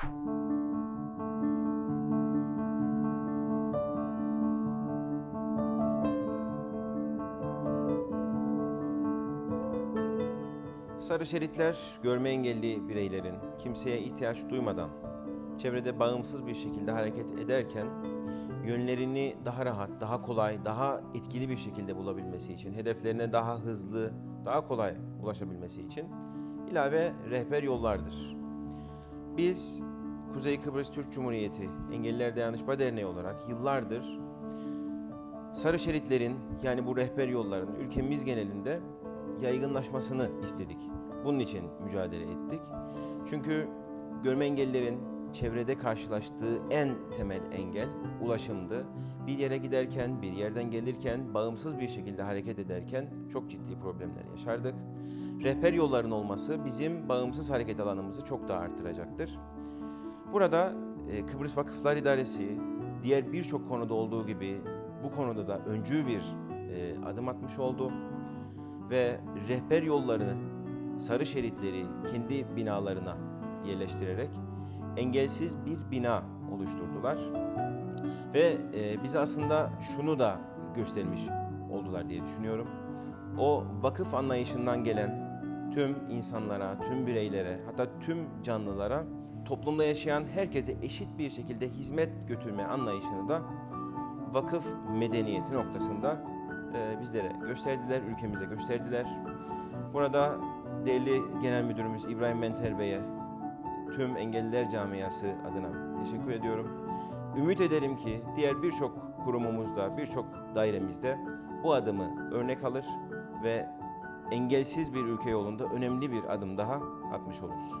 Sarı şeritler görme engelli bireylerin kimseye ihtiyaç duymadan çevrede bağımsız bir şekilde hareket ederken yönlerini daha rahat, daha kolay, daha etkili bir şekilde bulabilmesi için, hedeflerine daha hızlı, daha kolay ulaşabilmesi için ilave rehber yollardır. Biz Kuzey Kıbrıs Türk Cumhuriyeti Engelliler Dayanışma Derneği olarak yıllardır sarı şeritlerin yani bu rehber yolların ülkemiz genelinde yaygınlaşmasını istedik. Bunun için mücadele ettik. Çünkü görme engellilerin çevrede karşılaştığı en temel engel ulaşımdı. Bir yere giderken, bir yerden gelirken, bağımsız bir şekilde hareket ederken çok ciddi problemler yaşardık. Rehber yolların olması bizim bağımsız hareket alanımızı çok daha artıracaktır. Burada e, Kıbrıs Vakıflar İdaresi diğer birçok konuda olduğu gibi bu konuda da öncü bir e, adım atmış oldu ve rehber yollarını, sarı şeritleri kendi binalarına yerleştirerek engelsiz bir bina oluşturdular. Ve e, bize aslında şunu da göstermiş oldular diye düşünüyorum. O vakıf anlayışından gelen tüm insanlara, tüm bireylere, hatta tüm canlılara, toplumda yaşayan herkese eşit bir şekilde hizmet götürme anlayışını da vakıf medeniyeti noktasında e, bizlere gösterdiler, ülkemize gösterdiler. Burada değerli Genel Müdürümüz İbrahim Menter Bey'e tüm engelliler camiası adına teşekkür ediyorum. Ümit ederim ki diğer birçok kurumumuzda, birçok dairemizde bu adımı örnek alır ve engelsiz bir ülke yolunda önemli bir adım daha atmış oluruz.